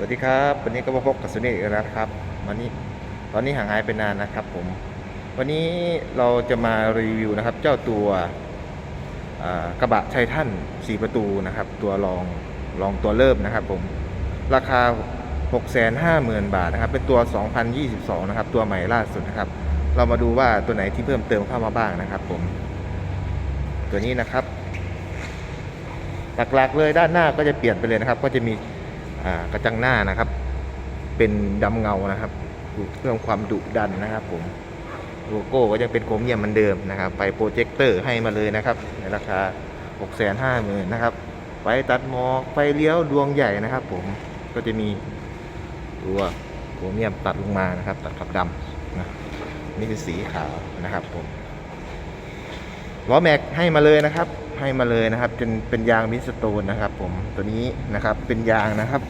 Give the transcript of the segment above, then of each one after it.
สวัสดีครับ วันนี้ก็มาพบกับสุนีอีกแล้วครับวันนี้ตอนนี้ห่างหายไปนานนะครับผม วันนี้เราจะมารีวิวนะครับ เจ้าตัวกระบะไททัน4 ประตูนะครับ ตัวรองรองตัวเริ่มนะครับผม ราคา 650,000 บาทนะครับ เป็นตัว 2022 นะครับ ตัวใหม่ล่าสุดนะครับ เรามาดูว่าตัวไหนที่เพิ่มเติมเข้ามาบ้างนะครับ ผม ตัวนี้นะครับ หลักๆเลยด้านหน้าก็จะเปลี่ยนไปเลยนะครับ ก็จะมี กระจังหน้านะครับ เป็นดำเงานะครับเพิ่มความดุดันนะครับผมโลโก้ก็ยังเป็นโครเมียมเหมือนเดิมนะครับไฟโปรเจคเตอร์ให้มาเลยนะครับ ในราคา 650,000นะครับไฟตัดหมอกไฟเลี้ยวดวงใหญ่นะครับ ผมก็จะมีตัวโครเมียมตัดลงมานะครับ ตัดกับดำนะนี่คือสีขาวนะครับผมล้อแม็กให้มาเลยนะครับ ให้มาเลยนะครับเป็นเป็นยางมิสโตนนะครับ ผมตัวนี้นะครับเป็นยางนะครับ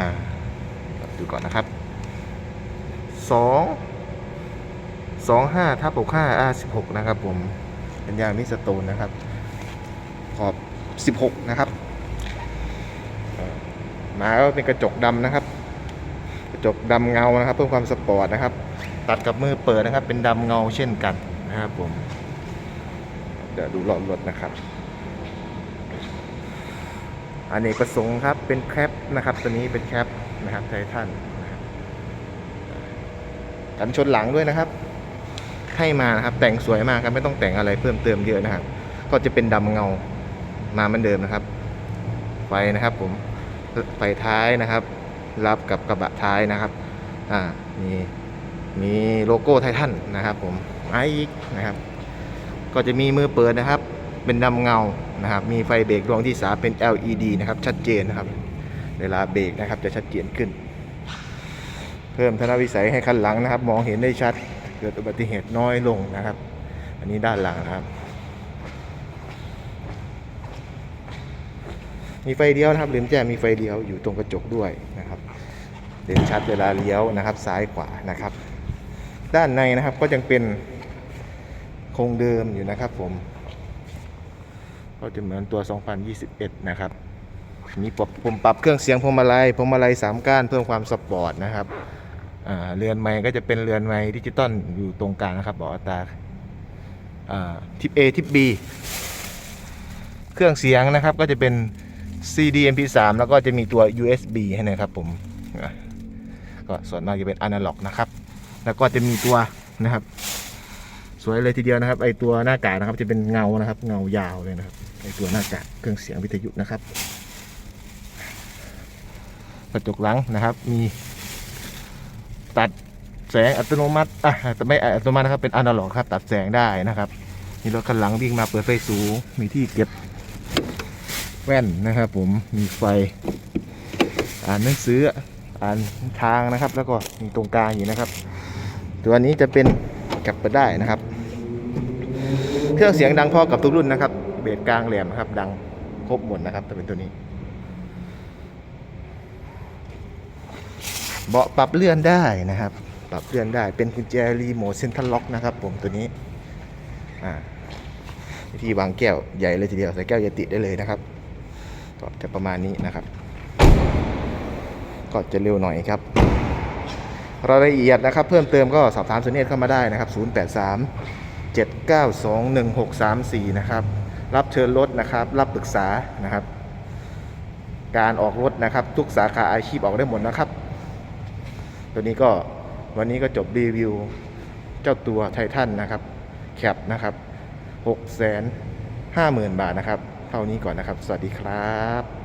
อ่าดูก่อนนะครับสองสองห้าทับหกห้าอาสิบหกนะครับผมเป็นยางมิสโตนนะครับ ขอบสิบหกนะครับมาก็เป็นกระจกดำนะครับ กระจกดำเงานะครับ เพิ่มความสปอร์ตนะครับ ตัดกับมือเปิดนะครับ เป็นดำเงาเช่นกันนะครับผมเดี๋ยวดูรอบรถนะครับ อันนี้ประสงค์ครับเป็นแคปนะครับ ตัวนี้เป็นแคปนะครับไททันนะครับกันชนหลังด้วยนะครับ ให้มานะครับ แต่งสวยมากครับไม่ต้องแต่งอะไรเพิ่มเติมเยอะนะครับ ก็จะเป็นดำเงามาเหมือนเดิมนะครับ ไฟนะครับ ผมไฟท้ายนะครับ รับกับกระบะท้ายนะครับ อ่ามีมีโลโก้ไททันนะครับ ผมไออีกนะครับ ก็จะมีมือเปิดนะครับ เป็นดำเงานะครับ มีไฟเบรกดวงที่3เป็น LED นะครับ ชัดเจนนะครับ เวลาเบรกนะครับจะชัดเจนขึ้น เพิ่มทัศนวิสัยให้คันหลังนะครับ มองเห็นได้ชัด เกิดอุบัติเหตุน้อยลงนะครับ อันนี้ด้านหลังนะครับ มีไฟเลี้ยวนะครับลืมแจ้งมีไฟเลี้ยวอยู่ตรงกระจกด้วยนะครับเด่นชัดเวลาเลี้ยวนะครับ ซ้ายขวานะครับ ด้านในนะครับก็ยังเป็นโครงเดิมอยู่นะครับผม ก็จะเหมือนตัว 2021 นะครับมีปรับผมปรับเครื่องเสียงพวงมาลัยพวงมาลัยสามก้านเพิ่มความสปอร์ตนะครับเรือนไม้ก็จะเป็นเรือนไม้ดิจิตอลอยู่ตรงกลางนะครับบอกอัตราทิป A ทิป B เครื่องเสียงนะครับก็จะเป็น CD MP3 แล้วก็จะมีตัว USB ให้นะครับผมก็ส่วนมากจะเป็นอนาล็อกนะครับ แล้วก็จะมีตัวนะครับ สวยเลยทีเดียวนะครับไอตัวหน้ากากนะครับ จะเป็นเงานะครับ เงายาวเลยนะครับไอตัวหน้ากากเครื่องเสียงวิทยุนะครับกระจกหลังนะครับ มีตัดแสงอัตโนมัติอะแต่ไม่อัตโนมัตินะครับเป็นอนาล็อกครับ ตัดแสงได้นะครับมีรถคันหลังวิ่งมาเปิดไฟสูง มีที่เก็บแว่นนะครับ ผมมีไฟ อ่านหนังสืออ่านทางนะครับ แล้วก็มีตรงกลางอยู่นะครับ ตัวนี้จะเป็นกลับไปได้นะครับ เครื่องเสียงดังพอกับทุกรุ่นนะครับ เบสกลางแหลมครับ ดังครบหมดนะครับแต่เป็นตัวนี้ เบาะปรับเลื่อนได้นะครับ ปรับเลื่อนได้เป็นกุญแจรีโมทเซ็นทรัลล็อกนะครับ ผมตัวนี้อ่าวิธีวางแก้วใหญ่เลยทีเดียวใส่แก้วยาติได้เลยนะครับก็จะประมาณนี้นะครับ ก็จะเร็วหน่อยครับรายละเอียดนะครับ เพิ่มเติมก็สอบถามสุเนตเข้ามาได้นะครับ 083 792 1634 นะครับ รับเชิญรถนะครับ รับปรึกษานะครับ การออกรถนะครับ ทุกสาขาอาชีพออกได้หมดนะครับ ตัวนี้ก็วันนี้ก็จบรีวิว เจ้าตัวไททันนะครับแคปนะครับ6 5 0 0 0 0 บาทนะครับ เท่านี้ก่อนนะครับ สวัสดีครับ